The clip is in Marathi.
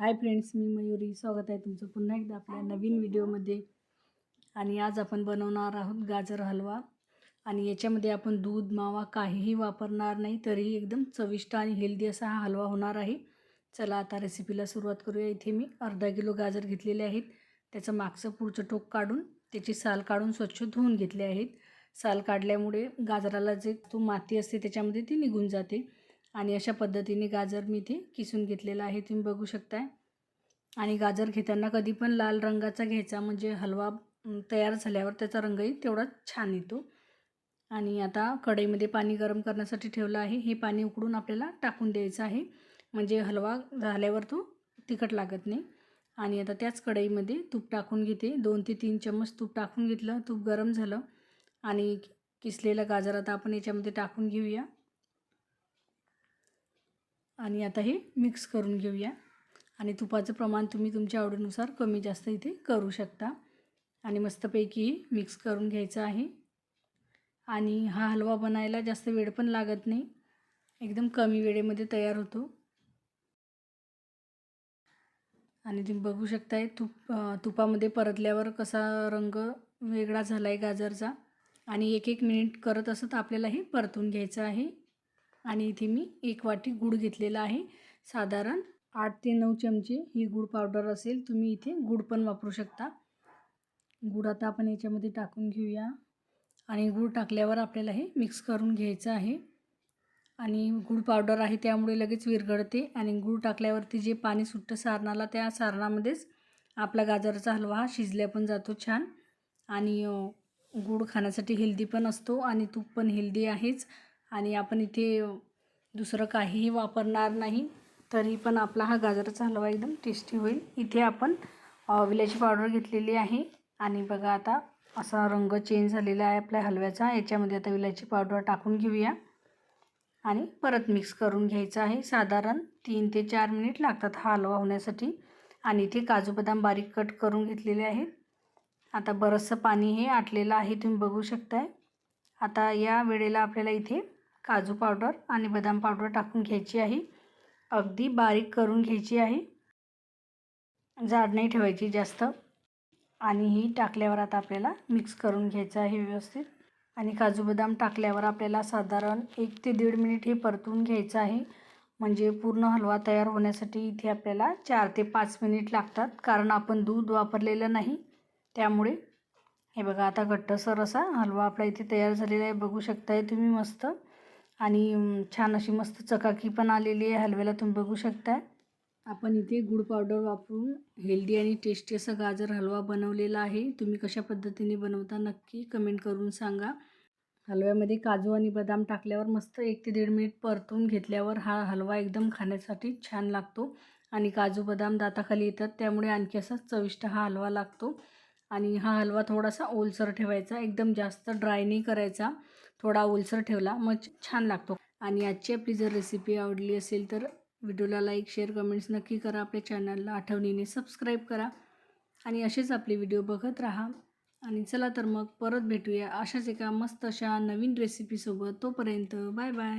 हाय फ्रेंड्स मी मयुरी. स्वागत आहे तुमचं पुन्हा एकदा आपल्या नवीन व्हिडिओमध्ये. आणि आज आपण बनवणार आहोत गाजर हलवा. आणि याच्यामध्ये आपण दूध मावा काहीही वापरणार नाही तरीही एकदम चविष्ट आणि हेल्दी असा हा हलवा होणार आहे. चला आता रेसिपीला सुरुवात करूया. इथे मी अर्धा किलो गाजर घेतलेले आहेत. त्याचं मागचं पुढचं टोक काढून त्याची साल काढून स्वच्छ धुवून घेतले आहेत. साल काढल्यामुळे गाजराला जे तो माती असते त्याच्यामध्ये ती निघून जाते. आणि अशा पद्धतीने गाजर मी इथे किसून घेतलेला आहे तुम्ही बघू शकताय. आणि गाजर घेताना कधी पण लाल रंगाचा घ्यायचा म्हणजे हलवा तयार झाल्यावर त्याचा रंगही तेवढाच छान येतो. आणि आता कढईमध्ये पाणी गरम करण्यासाठी ठेवलं आहे. हे पाणी उकडून आपल्याला टाकून द्यायचं आहे. म्हणजे हलवा झाल्यावर तो तिखट लागत नाही. आणि आता त्याच कढईमध्ये तूप टाकून घेते. दोन ते तीन चम्मच तूप टाकून घेतलं. तूप गरम झालं. आणि किसलेलं गाजर आता आपण याच्यामध्ये टाकून घेऊया. आणि आता हे मिक्स करून घेऊया. आणि तुपाचं प्रमाण तुम्ही तुमच्या आवडीनुसार कमी जास्त इथे करू शकता. आणि मस्तपैकी मिक्स करून घ्यायचं आहे. आणि हा हलवा बनायला जास्त वेळ पण लागत नाही. एकदम कमी वेळेमध्ये तयार होतो. आणि तुम्ही बघू शकताय तूप तुपामध्ये परतल्यावर कसा रंग वेगळा झाला आहे गाजरचा. आणि एक एक मिनिट करत असत आपल्याला हे परतून घ्यायचं आहे. आणि इथे मी एक वाटी गूळ घेतलेला आहे. साधारण आठ ते नऊ चमचे ही गूळ पावडर असेल तुम्ही इथे गूळ पण वापरू शकता. गूळ आता आपण याच्यामध्ये टाकून घेऊया. आणि गूळ टाकल्यावर आपल्याला हे मिक्स करून घ्यायचं आहे. आणि गूळ पावडर आहे त्यामुळे लगेच विरघळते. आणि गूळ टाकल्यावरती जे पाणी सुट्टं सारणाला त्या सारणामध्येच आपला गाजराचा हलवा हा शिजल्या पण जातो छान. आणि गूळ खाण्यासाठी हेल्दी पण असतो आणि तूप पण हेल्दी आहेच. आणि आपण इथे दुसरं काहीही वापरणार नाही तरी पण आपला हा गाजराचा हलवा एकदम टेस्टी होईल. इथे आपण विलायची पावडर घेतलेली आहे. आणि बघा आता असा रंग चेंज झालेला आहे आपल्या हलव्याचा. याच्यामध्ये आता विलायची पावडर टाकून घेऊया. आणि परत मिक्स करून घ्यायचं आहे. साधारण तीन ते चार मिनिट लागतात हा हलवा होण्यासाठी. आणि इथे काजू बदाम बारीक कट करून घेतलेले आहेत. आता बरंचसं पाणी हे आटलेलं आहे तुम्ही बघू शकताय. आता या वेळेला आपल्याला इथे काजू पावडर आणि बदाम पावडर टाकून घ्यायची आहे. अगदी बारीक करून घ्यायची आहे. जाड नाही ठेवायची जास्त. आणि ही टाकल्यावर आता आपल्याला मिक्स करून घ्यायचं आहे व्यवस्थित. आणि काजू बदाम टाकल्यावर आपल्याला साधारण एक ते दीड मिनिट हे परतून घ्यायचं आहे. म्हणजे पूर्ण हलवा तयार होण्यासाठी इथे आपल्याला चार ते पाच मिनिट लागतात. कारण आपण दूध वापरलेलं नाही. त्यामुळे हे बघा आता घट्टसर असा हलवा आपला इथे तयार झालेला आहे. बघू शकताय तुम्ही मस्त. आणि छान अशी मस्त चकाकी पण आलेली आहे. हलव्याला तुम्ही बघू शकताय. आपण इथे गुड पावडर वापरून हेल्दी आणि टेस्टी असा गाजर हलवा बनवलेला आहे. तुम्ही कशा पद्धतीने बनवता नक्की कमेंट करून सांगा. हलव्यामध्ये काजू आणि बदाम टाकल्यावर मस्त एक ते दीड मिनिट परतून घेतल्यावर हा हलवा एकदम खाण्यासाठी छान लागतो. आणि काजू बदाम दाताखाली येतात त्यामुळे आणखी असा चविष्ट हा हलवा लागतो. आणि हा हलवा थोडासा ओलसर ठेवायचा एकदम जास्त ड्राय नाही करायचा थोडा ओलसर ठेवला मग छान लागतो. आणि आजची आपली जर रेसिपी आवडली असेल तर व्हिडिओला लाईक शेअर कमेंट्स नक्की करा. आपल्या चॅनलला आठवणीने सबस्क्राईब करा. आणि असेच आपले व्हिडिओ बघत राहा. आणि चला तर मग परत भेटूया अशाच एका मस्त अशा नवीन रेसिपीसोबत तोपर्यंत बाय बाय